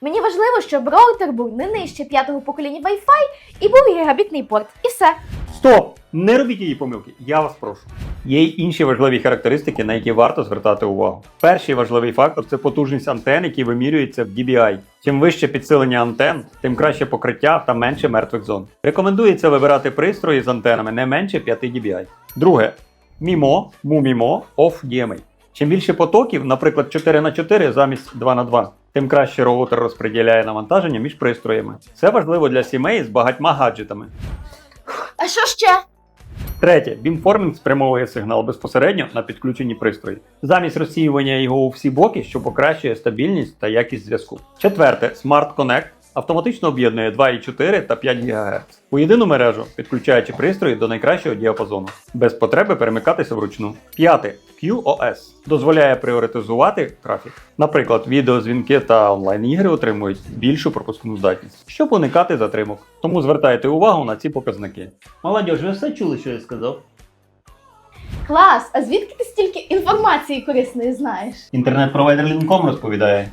Мені важливо, щоб роутер був не нижче п'ятого покоління Wi-Fi і був гігабітний порт. І все. Стоп! Не робіть її помилки, я вас прошу. Є й інші важливі характеристики, на які варто звертати увагу. Перший важливий фактор це потужність антен, які вимірюються в DBI. Чим вище підсилення антен, тим краще покриття та менше мертвих зон. Рекомендується вибирати пристрої з антенами не менше 5 dBi. Друге MIMO, MUMIMO, OFF DMA. Чим більше потоків, наприклад 4 на 4 замість 2 на 2 тим краще роутер розподіляє навантаження між пристроями. Це важливо для сімей з багатьма гаджетами. А що ще? Третє, бімформінг спрямовує сигнал безпосередньо на підключені пристрої, замість розсіювання його у всі боки, що покращує стабільність та якість зв'язку. Четверте, Smart Connect автоматично об'єднує 2,4 та 5 ГГц у єдину мережу, підключаючи пристрої до найкращого діапазону, без потреби перемикатися вручну. П'яте, QoS дозволяє пріоритизувати трафік. Наприклад, відеозвінки та онлайн-ігри отримують більшу пропускну здатність, щоб уникати затримок. Тому звертайте увагу на ці показники. Молодіж, ви все чули, що я сказав? Клас! А звідки ти стільки інформації корисної знаєш? Інтернет-провайдер Лінком розповідає.